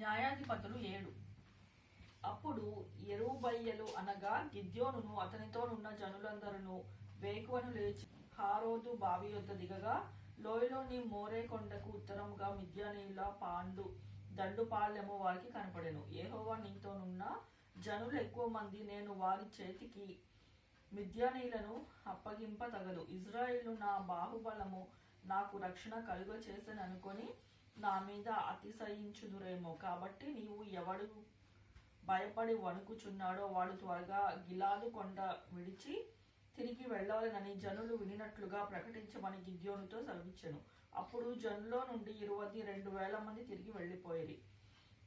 న్యాయాధిపతులు ఏడు. అప్పుడు ఎరుబయ్యలు అనగా గిద్యోనును అతనితోనున్న జనులందరూ వేకువను లేచి హారోదు బావి యొద్ద దిగగా లోయలోని మోరే కొండకు ఉత్తరముగా మిద్యానీయుల పాండు దండుపాళ్యము వారికి కనపడెను. ఏహోవా నీతోనున్న జనులు ఎక్కువ మంది నేను వారి చేతికి మిద్యానీయులను అప్పగింప తగదు ఇజ్రాయేలు నా బాహుబలము నాకు రక్షణ కలుగ చేసని అనుకొని నా మీద అతిశయించుదురేమో. కాబట్టి నీవు ఎవడు భయపడి వణుకుచున్నాడో వాడు త్వరగా గిలాదు కొండ విడిచి తిరిగి వెళ్ళాలనని జనులు వినినట్లుగా ప్రకటించమని గిద్యోనుతో సెలవిచ్చెను. అప్పుడు జనులో నుండి ఇరవై రెండు వేల మంది తిరిగి వెళ్ళిపోయేది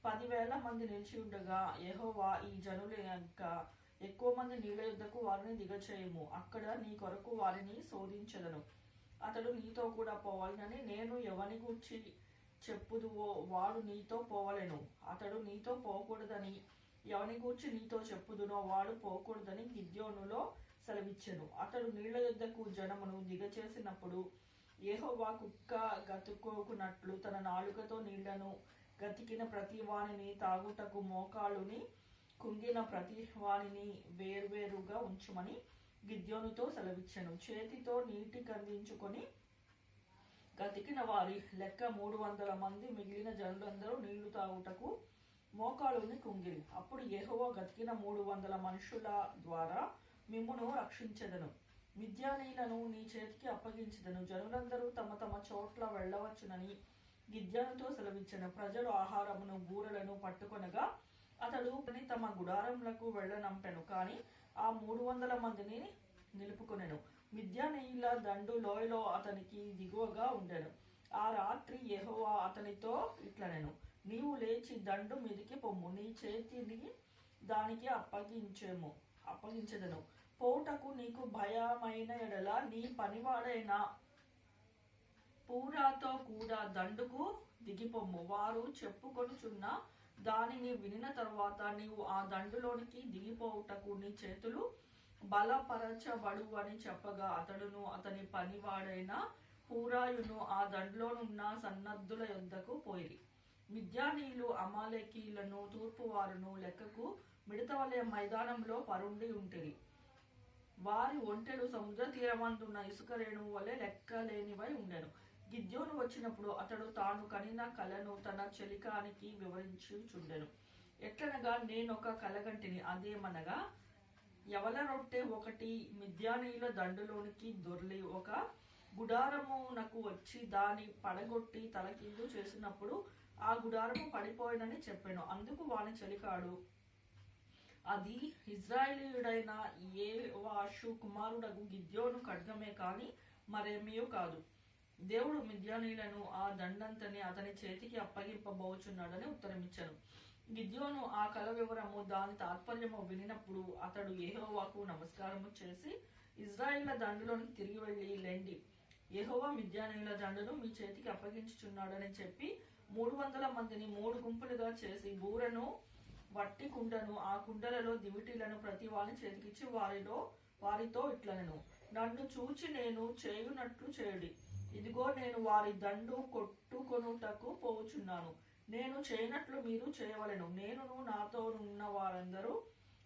పదివేల మంది నిలిచి ఉండగా ఎహోవా ఈ జనుల యొక్క ఎక్కువ మంది నీళ్ళ యుద్ధకు వారిని దిగచేయము. అక్కడ నీ కొరకు వారిని శోధించదను. అతడు నీతో కూడా పోవాలని నేను ఎవని గూర్చి చెప్పుదువో వాడు నీతో పోవలెను. అతడు నీతో పోకూడదని ఎవని గూర్చి నీతో చెప్పుదునో వాడు పోకూడదని గిద్యోనులో సెలవిచ్చెను. అతడు నీళ్ళ యుద్ధకు జనమును దిగచేసినప్పుడు ఏహోవా కుక్క గతుక్కోకున్నట్లు తన నాలుకతో నీళ్ళను గతికిన ప్రతి వాణిని తాగుటకు మోకాలుని కుంగిన ప్రతి వాణిని వేర్వేరుగా ఉంచుమని గిద్యోనుతో సెలవిచ్చెను. చేతితో నీటి కందించుకొని గతికిన వారి లెక్క మూడు వందల మంది మిగిలిన జనులందరూ నీళ్ళు తాగుటకు మోకాలుని కుంగిరి. అప్పుడు యెహోవా గతికిన మూడు వందల మనుషుల ద్వారా మిమ్మును రక్షించెదను. మిద్యానీలను నీ చేతికి అప్పగించదను. జనులందరూ తమ తమ చోట్ల వెళ్ళవచ్చునని గిద్యానుతో సెలవిచ్చెను. ప్రజలు ఆహారమును బూరలను పట్టుకొనగా అతడు తమ గుడారములకు వెళ్ళనంపెను. కానీ ఆ మూడు వందల మందిని నిలుపుకొనెను. మిద్యానీయుల దండు లోయలో అతనికి దిగువగా ఉండెను. ఆ రాత్రి యెహోవా అతనితో ఇట్లనెను నీవు లేచి దండు మీదికి పొమ్ము నీ చేతిని దానికి అప్పగించేము అప్పగించదను. పోటకు నీకు భయమైన ఎడల నీ పనివాడైన పూరాతో కూడా దండుకు దిగిపొమ్ము. వారు చెప్పుకొనుచున్న దానిని వినిన తర్వాత నీవు ఆ దండులోనికి దిగిపోవుటకు నీ చేతులు బలపరచబడు అని చెప్పగా అతడును అతని పనివాడైన పూరాయును ఆ దండ్లోనున్న సన్నద్ధుల యొద్దకు పోయి మిద్యానీయులు అమాలేకీలను తూర్పు వారును లెక్కకు మిడతవలయ మైదానంలో పరుండి ఉంటిరి. వారి ఒంటెలు సముద్ర తీరమందున్న ఇసుక రేణువు వలె లెక్కలేనివై ఉండెను. గిద్యోను వచ్చినప్పుడు అతడు తాను కనిన కలను తన చెలికానికి వివరించుచుండెను. ఎట్లనగా నేనొక కలగంటిని అదేమనగా ఎవల రొట్టె ఒకటి మిద్యానీయుల దండులోనికి దొర్లి ఒక గుడారమునకు వచ్చి దాని పడగొట్టి తలకిందు చేసినప్పుడు ఆ గుడారము పడిపోయినని చెప్పాను. అందుకు వాని చెలికాడు. అది ఇజ్రాయేలీయుడైన ఏ వాషు కుమారుడగు గిద్యోను ఖడ్గమే కాని మరేమీయో కాదు. దేవుడు మిద్యానీయులను ఆ దండంతని అతని చేతికి అప్పగింపబోచున్నాడని ఉత్తరమిచ్చాను. గిద్యోను ఆ కల వివరము దాని తాత్పర్యము వినినప్పుడు అతడు ఏహోవాకు నమస్కారము చేసి ఇజ్రాయిల్ దండులోనికి తిరిగి వెళ్ళి లెండి. ఏహోవా మిద్యానీయుల దండును మీ చేతికి అప్పగించుచున్నాడని చెప్పి మూడు వందల మందిని మూడు గుంపులుగా చేసి బూరను వట్టి కుండను ఆ కుండలలో దివిటీలను ప్రతి వారిని చేతికిచ్చి వారిలో వారితో ఇట్లనను. నన్ను చూచి నేను చేయునట్లు చేయుడి. ఇదిగో నేను వారి దండు కొట్టుకొనుటకు పోవుచున్నాను నేను చేయనట్లు మీరు చేయవలెను. నేనును నాతో ఉన్న వారందరూ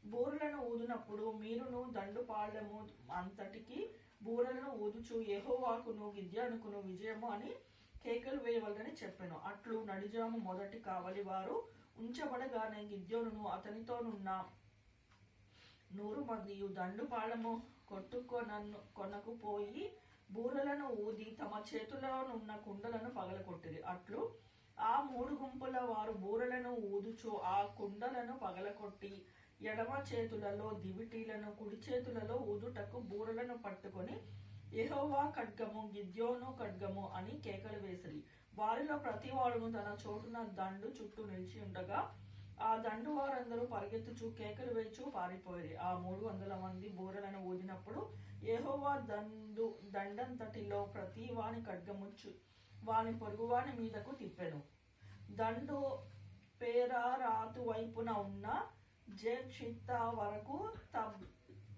బూరలను ఊదినప్పుడు మీరును దండు పాడము అంతటికి బూరలను ఊదుచు. యెహోవాకును గిద్యానుకును విజయము అని కేకలు వేయవలనని చెప్పాను. అట్లు నడిజాము మొదటి కావలి వారు ఉంచబడగానే గిద్యోను అతనితోనున్న నూరు మంది దండు పాళము కొట్టుకొనను కొనకు పోయి బూరలను ఊది తమ చేతులలోనున్న కుండలను పగలకొట్టిరి అట్లు ఆ మూడు గుంపుల వారు బూరలను ఊదుచు ఆ కుండలను పగలకొట్టి ఎడమ చేతులలో దివిటీలను కుడి చేతులలో ఊదుటకు బూరలను పట్టుకొని ఎహోవా ఖడ్గము గిద్యోను ఖడ్గము అని కేకలు వేసిరి. వారిలో ప్రతి వాడును తన చోటున దండు చుట్టూ నిలిచి ఉండగా ఆ దండు వారందరూ పరిగెత్తుచు కేకలు వేచు పారిపోయి ఆ మూడు వందల మంది బూరలను ఊదినప్పుడు ఎహోవా దండు దండంతటిలో ప్రతి వాని ఖడ్గము వాని పొరుగువాని మీదకు తిప్పెను. దండు పేరారాతు వైపున ఉన్న జేక్షిత్తా వరకు తబ్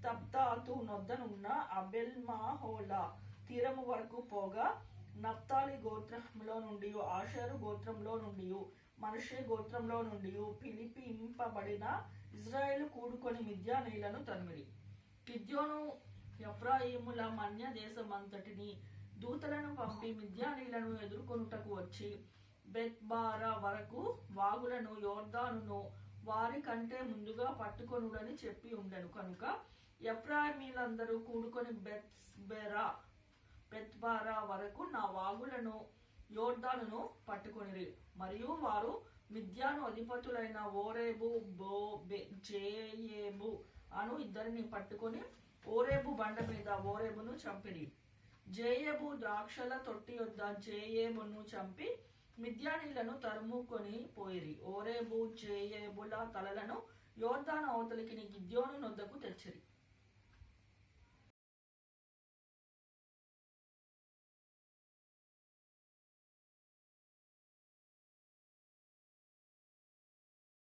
తబ్తాతు నొద్దనున్న అబెల్మాహోలా తీరము వరకు పోగా నప్తాలి గోత్రంలో నుండి ఆషరు గోత్రంలో నుండి మనుష్య గోత్రంలో నుండి పిలిపింపబడిన ఇజ్రాయేలు కూడుకొని మిద్యానీయులను తరిమిరి కిద్యోను ఎఫ్రాయిముల మన్య దేశమంతటిని దూతలను పంపి మిద్యానీలను ఎదుర్కొనుటకు వచ్చి బెత్బారా వరకు వాగులను యోర్దానును వారి కంటే ముందుగా పట్టుకొనుడని చెప్పి ఉండను. కనుక ఎఫ్రాయిమీలందరూ కూడుకొని బెత్బెరా బెత్బారా వరకు నా వాగులను యోర్దానును పట్టుకొనిరి. మరియు వారు మిద్యాను అధిపతులైన ఓరేబు బో బె జేయేబు అను ఇద్దరిని పట్టుకొని ఓరేబు బండ మీద ఓరేబును చంపిరి. జేయేబు ద్రాక్షల తొట్టి యొద్ద జేయేబును చంపి మిద్యానీలను తరుముకొని పోయిరి. ఓరేబు జేయేబుల తలలను యోర్దాను అవతలికి గిద్యోను నొద్దకు తెచ్చిరి.